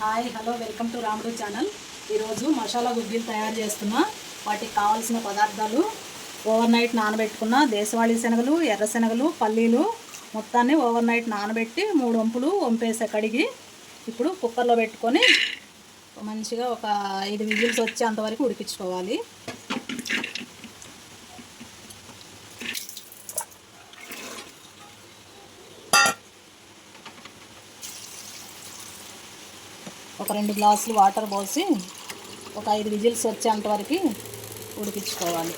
Hi hello welcome to Ramudu channel. ఈరోజు మసాలా గుగ్గిలు తయారు చేస్తున్నా వాటికి కావాల్సిన పదార్థాలు ఓవర్ నైట్ నానబెట్టుకున్న దేశవాళీ శనగలు ఎర్ర శనగలు పల్లీలు మొత్తాన్ని ఓవర్ నైట్ నానబెట్టి మూడు వంపులు వంపేసి కడిగి ఇప్పుడు కుక్కర్లో పెట్టుకొని మంచిగా ఒక ఐదు విజిల్స్ వచ్చేంత వరకు ఉడికించుకోవాలి. ఒక రెండు గ్లాసులు వాటర్ పోసి ఒక ఐదు విజిల్స్ వచ్చేంత వరకు ఉడికించుకోవాలి.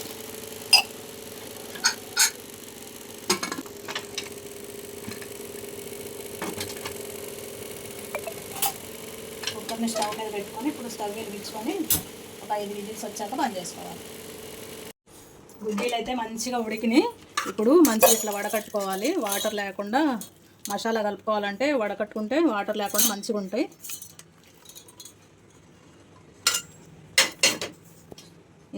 కుక్కర్ని స్టవ్ మీద పెట్టుకొని ఇప్పుడు స్టవ్ వెలిగించుకొని ఒక ఐదు విజిల్స్ వచ్చాక బంద్ చేసుకోవాలి. గుడ్డీలు అయితే మంచిగా ఉడికినాయి. ఇప్పుడు మంచిగా ఇట్లా వడకట్టుకోవాలి. వాటర్ లేకుండా మసాలా కలుపుకోవాలంటే వడకట్టుకుంటే వాటర్ లేకుండా మంచిగా ఉంటాయి.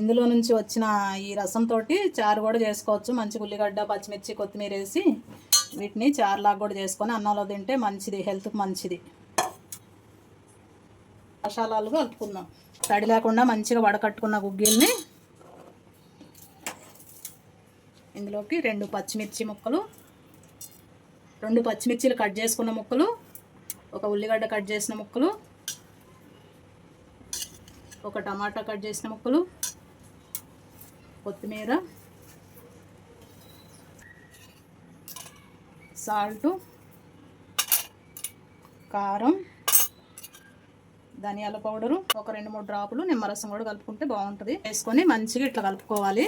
ఇందులో నుంచి వచ్చిన ఈ రసంతో చారు కూడా చేసుకోవచ్చు. మంచి ఉల్లిగడ్డ పచ్చిమిర్చి కొత్తిమీర వేసి వీటిని చారులాగా కూడా చేసుకొని అన్నంలో తింటే మంచిది. హెల్త్కి మంచిది. మసాలాలు కలుపుకుందాం. తడి లేకుండా మంచిగా వడకట్టుకున్న గుగ్గిల్ని ఇందులోకి రెండు పచ్చిమిర్చి ముక్కలు రెండు పచ్చిమిర్చిలు కట్ చేసుకున్న ముక్కలు ఒక ఉల్లిగడ్డ కట్ చేసిన ముక్కలు ఒక టమాటా కట్ చేసిన ముక్కలు కొత్తిమీర సాల్టు కారం ధనియాల పౌడరు ఒక రెండు మూడు డ్రాపులు నిమ్మరసం కూడా కలుపుకుంటే బాగుంటుంది. వేసుకొని మంచిగా ఇట్లా కలుపుకోవాలి.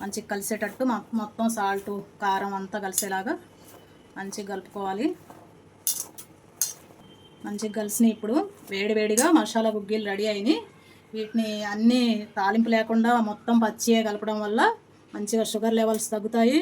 మంచిగా కలిసేటట్టు మొత్తం సాల్టు కారం అంతా కలిసేలాగా మంచిగా కలుపుకోవాలి. మంచిగా కలిసినాయి ఇప్పుడు వేడివేడిగా మసాలా గుగ్గీలు రెడీ అయినాయి. వీటిని అన్నీ తాలింపు లేకుండా మొత్తం పచ్చియే కలపడం వల్ల మంచిగా షుగర్ లెవెల్స్ తగ్గుతాయి.